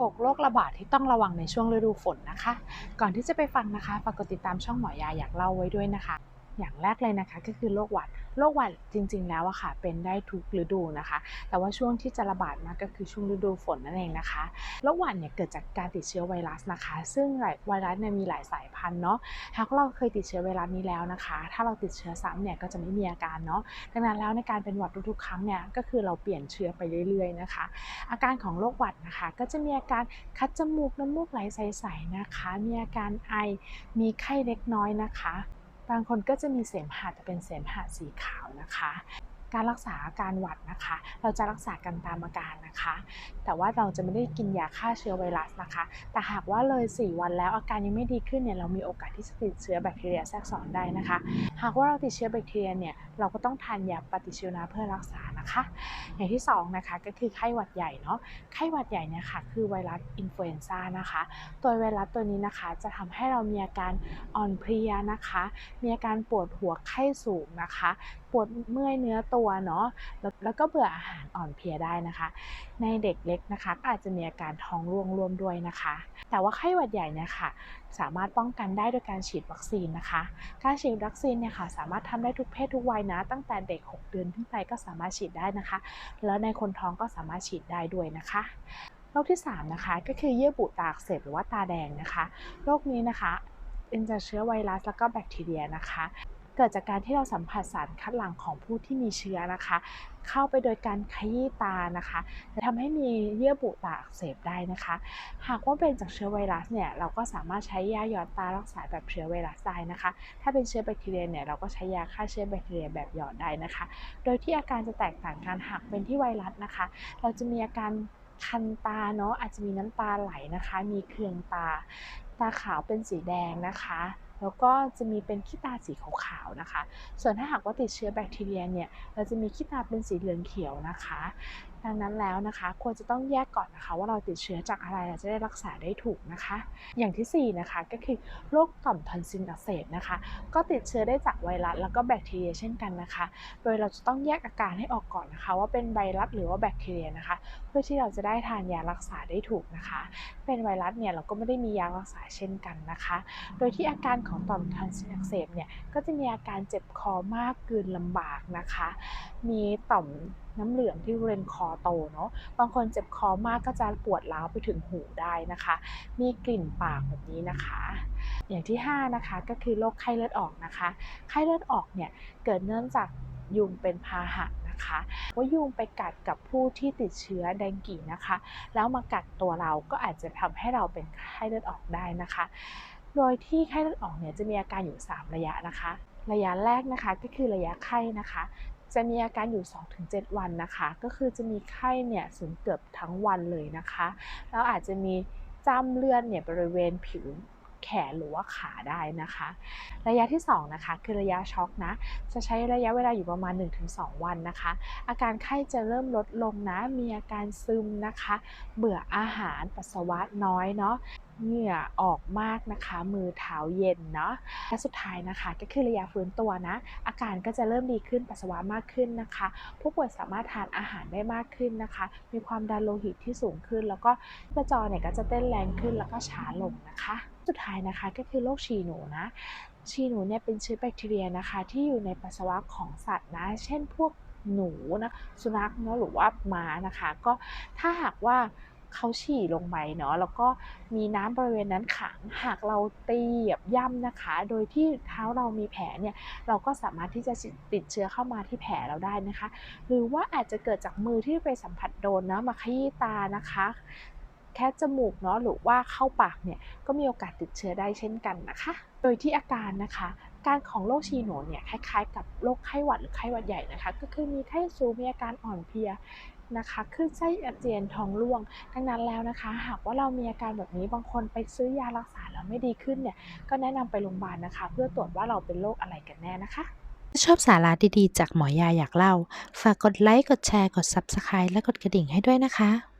6 โรคระบาดที่ต้องระวังในช่วงฤดูฝนนะคะ ก่อนที่จะไปฟังนะคะ ฝากกดติดตามช่องหมอยาอยากเล่าไว้ด้วยนะคะ อย่างแรกเลยนะคะก็คือโรคหวัดโรคหวัดจริง ๆ แล้วอะค่ะ เป็นได้ทุกฤดูนะคะ แต่ว่าช่วงที่จะระบาดมากก็คือช่วงฤดูฝนนั่นเองนะคะโรคหวัดเนี่ยเกิดจากการติดเชื้อไวรัสนะคะ ซึ่งไวรัสเนี่ยมีหลายสายพันธุ์เนาะหากเราเคยติดเชื้อไวรัสนี้แล้วนะคะ ถ้าเราติดเชื้อซ้ำเนี่ยก็จะไม่มีอาการเนาะดังนั้นแล้วในการเป็นหวัดทุกๆครั้งเนี่ยก็คือเราเปลี่ยนเชื้อไปเรื่อย ๆ นะคะ อาการของโรคหวัดนะคะ ก็จะมีอาการคัดจมูกน้ำมูกไหลใสๆนะคะ มีอาการไอมีไข้เล็กน้อยนะคะ บางคนก็จะมีเสมหะแต่เป็นเสมหะสีขาวนะคะ การรักษาอาการหวัดนะคะ เราจะรักษากันตามอาการนะคะ แต่ว่าเราจะไม่ได้กินยาฆ่าเชื้อไวรัสนะคะ แต่หากว่าเลย 4 วันแล้วอาการยังไม่ดีขึ้นเนี่ยเรามีโอกาสที่จะติดเชื้อแบคทีเรียแทรกซ้อนได้นะคะ หากว่าเราติดเชื้อแบคทีเรียเนี่ยเราก็ต้องทานยาปฏิชีวนะเพื่อรักษานะคะ อย่างที่2นะคะก็คือไข้หวัดใหญ่เนาะไข้หวัดใหญ่เนี่ยค่ะคือไวรัสอินฟลูเอนซ่านะคะ ตัวไวรัสตัวนี้นะคะจะทำให้เรามีอาการอ่อนเพลียนะคะ มีอาการปวดหัวไข้สูงนะคะ ปวดเมื่อยเนื้อตัวเนาะแล้วแล้วก็เบื่ออาหารอ่อนเพลียได้นะคะ ในเด็กเล็กนะคะก็อาจจะมีอาการท้องร่วงร่วมด้วยนะคะ แต่ว่าไข้หวัดใหญ่เนี่ยค่ะสามารถป้องกันได้โดยการฉีดวัคซีนนะคะ การฉีดวัคซีนเนี่ยค่ะสามารถทำได้ทุกเพศทุกวัยนะ ตั้งแต่เด็ก 6 เดือนขึ้นไปก็สามารถฉีดได้นะคะ แล้วในคนท้องก็สามารถฉีดได้ด้วยนะคะโรคที่ 3 นะคะ ก็คือเยื่อบุตาอักเสบหรือว่าตาแดงนะคะ โรคนี้นะคะเป็นจากเชื้อไวรัสแล้วก็แบคทีเรียนะคะ เกิดจากการที่เราสัมผัสสารคัดหลั่งของผู้ที่มีเชื้อนะคะ เข้าไปโดยการขยี้ตานะคะจะทำให้มีเยื่อบุตาอักเสบได้นะคะ หากว่าเป็นจากเชื้อไวรัสเนี่ยเราก็สามารถใช้ยาหยอดตารักษาแบบเชื้อไวรัสได้นะคะ ถ้าเป็นเชื้อแบคทีเรียเนี่ยเราก็ใช้ยาฆ่าเชื้อแบคทีเรียแบบหยอดได้นะคะ โดยที่อาการจะแตกต่างกันหากเป็นที่ไวรัสนะคะ เราจะมีอาการคันตาเนาะอาจจะมีน้ำตาไหลนะคะ มีเคืองตา ตาขาวเป็นสีแดงนะคะ แล้วก็จะมีเป็นขี้ตาสีขาวๆนะคะ ส่วนถ้าหากว่าติดเชื้อแบคทีเรียเนี่ยเราจะมีขี้ตาเป็นสีเหลืองเขียวนะคะ ดังนั้นแล้วนะคะ ควรจะต้องแยกก่อนนะคะว่าเราติดเชื้อจากอะไรเราจะได้รักษาได้ถูกนะคะ อย่างที่ 4 นะคะก็คือโรคต่อมทอนซิลอักเสบนะคะ ก็ติดเชื้อได้จากไวรัสแล้วก็แบคทีเรียเช่นกันนะคะ โดยเราจะต้องแยกอาการให้ออกก่อนนะคะ ว่าเป็นไวรัสหรือว่าแบคทีเรียนะคะ เพื่อที่เราจะได้ทานยารักษาได้ถูกนะคะ เป็นไวรัสเนี่ยเราก็ไม่ได้มียารักษาเช่นกันนะคะ โดยที่อาการของต่อมทอนซิลอักเสบเนี่ยก็จะมีอาการเจ็บคอมากกลืนลำบากนะคะ มีต่อม น้ำเหลืองที่บริเวณคอโตเนาะ บางคนเจ็บคอมากก็จะปวดร้าวไปถึงหูได้นะคะ มีกลิ่นปากแบบนี้นะคะ อย่างที่ 5 นะคะก็คือโรคไข้เลือดออกนะคะ ไข้เลือดออกเนี่ยเกิดเนื่องจากยุงเป็นพาหะนะคะว่ายุงไปกัดกับผู้ที่ติดเชื้อแดงกีนะคะ แล้วมากัดตัวเราก็อาจจะทำให้เราเป็นไข้เลือดออกได้นะคะ โดยที่ไข้เลือดออกเนี่ยจะมีอาการอยู่ 3 ระยะนะคะ ระยะแรกนะคะก็คือระยะไข้นะคะ จะมีอาการอยู่ 2-7 วันนะคะ ก็คือจะมีไข้เนี่ยสูงเกือบทั้งวันเลยนะคะ แล้วอาจจะมีจ้ำเลือดเนี่ยบริเวณผิวแขนหรือว่าขาได้นะคะ ระยะที่ 2 นะคะ คือระยะช็อกนะ จะใช้ระยะเวลาอยู่ประมาณ 1-2 วันนะคะ อาการไข้จะเริ่มลดลงนะ มีอาการซึมนะคะ เบื่ออาหารปัสสาวะน้อยเนาะ เหงื่อออกมากนะคะ มือเท้าเย็นเนาะและสุดท้ายนะคะ ก็คือระยะฟื้นตัวนะ อาการก็จะเริ่มดีขึ้นปัสสาวะมากขึ้นนะคะ ผู้ป่วยสามารถทานอาหารได้มากขึ้นนะคะ มีความดันโลหิตที่สูงขึ้น แล้วก็ชีพจรเนี่ยก็จะเต้นแรงขึ้นแล้วก็ช้าลงนะคะ สุดท้ายนะคะก็คือโรคฉี่หนูนะฉี่หนูเนี่ยเป็นเชื้อแบคทีเรียนะคะ ที่อยู่ในปัสสาวะของสัตว์นะ เช่นพวกหนูนะสุนัขเนาะหรือว่าม้านะคะ ก็ถ้าหากว่า เขาฉี่ลงไปเนาะแล้วก็มีน้ำบริเวณนั้นขังหากเราตีเหยียบย่ำนะคะ โดยที่เท้าเรามีแผลเนี่ยเราก็สามารถที่จะติดเชื้อเข้ามาที่แผลเราได้นะคะ หรือว่าอาจจะเกิดจากมือที่ไปสัมผัสโดนนะมาขยี้ตานะคะแค่จมูกเนาะหรือว่าเข้าปากเนี่ยก็มีโอกาสติดเชื้อได้เช่นกันนะคะ โดยที่อาการนะคะการของโรคชีโนเนี่ยคล้ายๆ กับโรคไข้หวัดหรือไข้หวัดใหญ่นะคะ ก็คือมีไข้สูงมีอาการอ่อนเพลีย นะคะคลื่นไส้อาเจียนท้องร่วง ดังนั้นแล้วนะคะ หากว่าเรามีอาการแบบนี้บางคนไปซื้อยารักษาแล้วไม่ดีขึ้นเนี่ยก็แนะนำไปโรงพยาบาลนะคะ เพื่อตรวจว่าเราเป็นโรคอะไรกันแน่นะคะชอบสาระดีๆ จากหมอยาอยากเล่า ฝากกดไลค์ กดแชร์ กด Subscribe และกดกระดิ่งให้ด้วยนะคะ